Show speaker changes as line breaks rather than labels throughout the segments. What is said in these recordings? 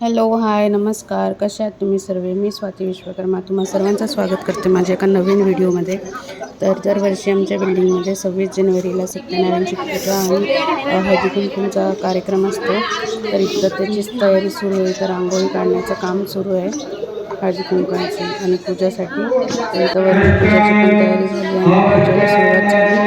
Hello hi नमस्कार. कशा आहात तुम्ही सर्व? मी स्वाती विश्वकर्मा. तुम्हा सर्वांचं स्वागत करते माझ्या एका नवीन व्हिडिओमध्ये. तर दरवर्षी आमच्या बिल्डिंगमध्ये सव्वीस जानेवारीला सत्यनारायणची पूजा आणि हळदी कुंकूचा कार्यक्रम असतो. तर इथं त्याचीच तयारी सुरू आहे. तर रांगोळी काढण्याचं काम सुरू आहे. हळदी कुंकवाची आणि पूजासाठी. पूजाची पण तयारी झाली आणि पूजेला सुरुवात झाली.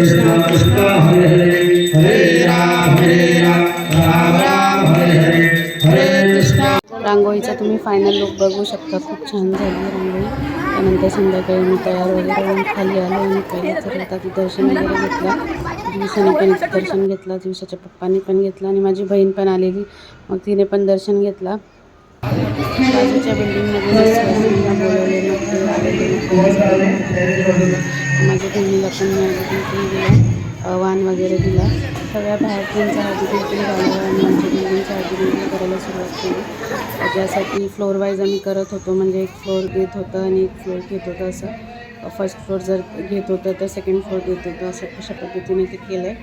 कृष्णा कृष्णा कृष्णा हरे हरे हरे राम हरे राम राम राम हरे हरे हरे कृष्णा रांगोळीचा तुम्ही फायनल लुक बघू शकता. खूप छान झाली रांगोळी. त्यानंतर संध्याकाळी मी तयार वगैरे होऊन खाली आलो आणि पहिल्याचं आता दर्शन वगैरे घेतलं. दिवसाने पण दर्शन घेतलं दिवसाच्या पप्पांनी पण घेतलं आणि माझी बहीण पण आलेली. मग तिने पण दर्शन घेतलं. बाजूच्या बिल्डिंगमध्ये बोलवलेलं माझ्या बहिणीला पण मी दिला वाण वगैरे दिला. सगळ्या बाहेरच्यांचा हळदी कुंकू झालं आणि आमच्या बिल्डिंगचा हळदी कुंकू करायला सुरुवात केली. ज्यासाठी फ्लोअर वाईज आम्ही करत होतो म्हणजे एक फ्लोअर घेत होतं आणि एक फ्लोअर घेत होतं असं. फर्स्ट फ्लोअर जर घेत होतं तर सेकंड फ्लोअर घेत होतं असं अशा पद्धतीने ते केलं आहे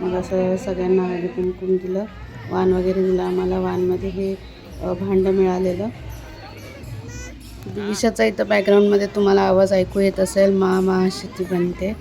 मग असं सगळ्यांना हळदी कुंकू दिलं. वाण वगैरे दिलं. आम्हाला वाणमध्ये हे भांडं मिळालेलं. म्हणजे दिशाचा इथं बॅकग्राऊंडमध्ये तुम्हाला आवाज ऐकू येत असेल मा मा अशी ती बनते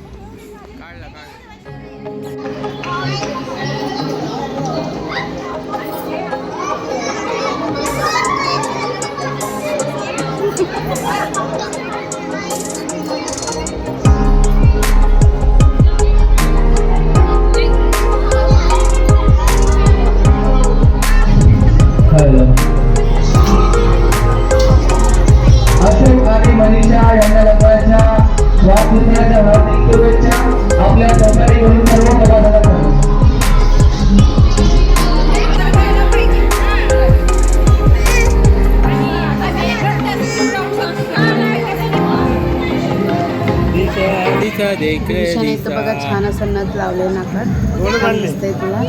दिशाने बघा छान असं नथ लावले नाकात. छान दिसतंय तुला.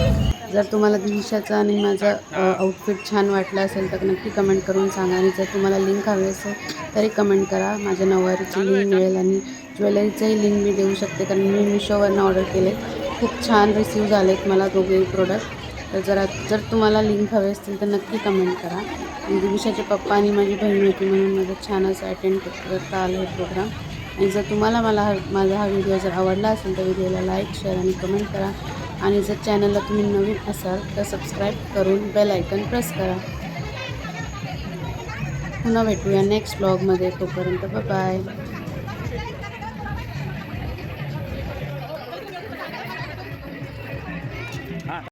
जर तुम्हाला दिशाचं आणि माझं आउटफिट छान वाटलं असेल तर नक्की कमेंट करून सांगा. आणि जर तुम्हाला लिंक हवी असेल तरी कमेंट करा. माझ्या नऊवारीची लिंक मिळेल आणि ज्वेलरीचंही लिंक मी देऊ शकते कारण मी मिशोवरनं ऑर्डर केले खूप छान रिसीव झालेत मला दोघेही प्रोडक्ट तर जरा जर तुम्हाला लिंक हवे असतील तर नक्की कमेंट करा. आणि दिविशाचे पप्पा आणि माझी बहीण होती म्हणून माझं छान असं अटेंड करता आलं हे प्रोग्राम आणि जर तुम्हाला मला हा माझा हा व्हिडिओ जर आवडला असेल तर व्हिडिओला लाईक शेअर आणि कमेंट करा. आणि जर चॅनलला तुम्ही नवीन असाल तर सबस्क्राईब करून बेल आयकन प्रेस करा. पुन्हा भेटूया नेक्स्ट ब्लॉगमध्ये तोपर्यंत बाय